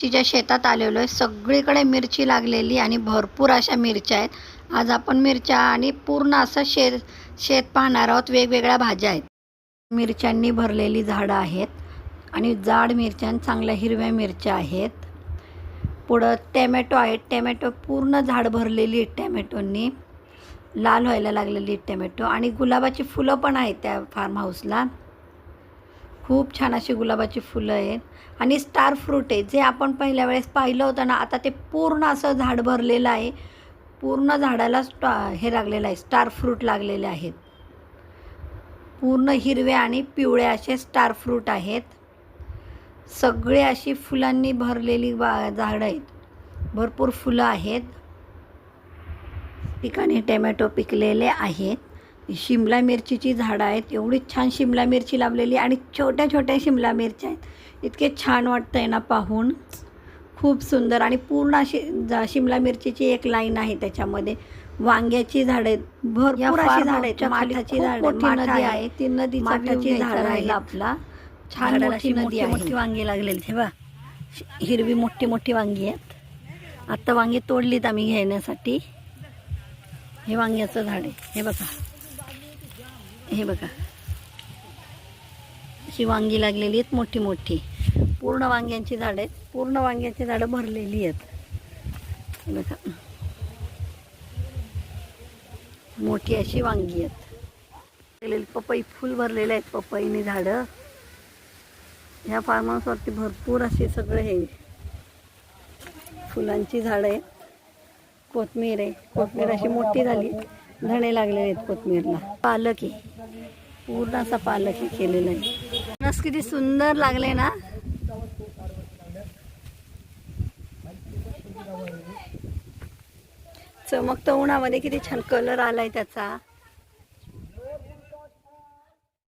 तिच्या शेतात आलेलो आहे सगळीकडे मिरची लागलेली आणि भरपूर अशा मिरच्या आहेत. आज आपण मिरच्या आणि पूर्ण असं शेत शेत पाहणार आहोत. वेगवेगळ्या भाज्या आहेत. मिरच्यांनी भरलेली झाडं आहेत आणि जाड मिरच्या आणि चांगल्या हिरव्या मिरच्या आहेत. पुढं टॅमॅटो आहेत. टॅमॅटो पूर्ण झाड भरलेली आहेत टॅमॅटोंनी. लाल व्हायला लागलेली आहेत टॅमॅटो आणि गुलाबाची फुलं पण आहेत त्या फार्म हाऊसला खूप छान अशी गुलाबाची फुलं आहेत. आणि स्टार फ्रूट आहे जे आपण पहिल्या वेळेस पाहिलं होतं ना आता ते पूर्ण असं झाड भरलेलं आहे. पूर्ण झाडाला स्टा हे लागलेलं आहे स्टार फ्रूट लागलेले आहेत. पूर्ण हिरवे आणि पिवळे असे स्टार फ्रूट आहेत. सगळे अशी फुलांनी भरलेली बा झाडं आहेत. भरपूर फुलं आहेत. ठिकाणी टोमॅटो पिकलेले आहेत. शिमला मिरचीची झाडं आहेत एवढी छान शिमला मिरची लावलेली आणि छोट्या छोट्या शिमला मिरच्या आहेत. इतके छान वाटतं आहे ना पाहून. खूप सुंदर आणि पूर्ण अशी शिमला मिरचीची एक लाईन आहे त्याच्यामध्ये. वांग्याची झाडं आहेत भरपूर अशी झाडं आहेत. माठाची झाडं नदी आहे. ती नदी माठाची झाडं आहेत आपला. छान मोठी नदी आहे. मोठी वांगी लागलेली हे बा हिरवी मोठी मोठी वांगी आहेत. आत्ता वांगी तोडलीत आम्ही घेण्यासाठी. हे वांग्याचं झाड आहे. हे बघा. हे बघा. अशी वांगी लागलेली आहेत मोठी मोठी. पूर्ण वांग्यांची झाडं आहेत. पूर्ण वांग्यांची झाडं भरलेली आहेत. हे बघा. मोठी अशी वांगी आहेत. पपई फुल भरलेले आहेत पपईनी झाडं. ह्या फार्म हाऊसवरती भरपूर असे सगळे हे फुलांची झाडं आहेत. कोथमीर आहे. कोथमीर अशी मोठी झाली. धणे लागलेले आहेत कोथमीरला. पालक आहे. पूर्ण असा पालक हे केलेला आहे. नस किती सुंदर लागले ना. चमकतो उन्हामध्ये किती छान कलर आलाय त्याचा.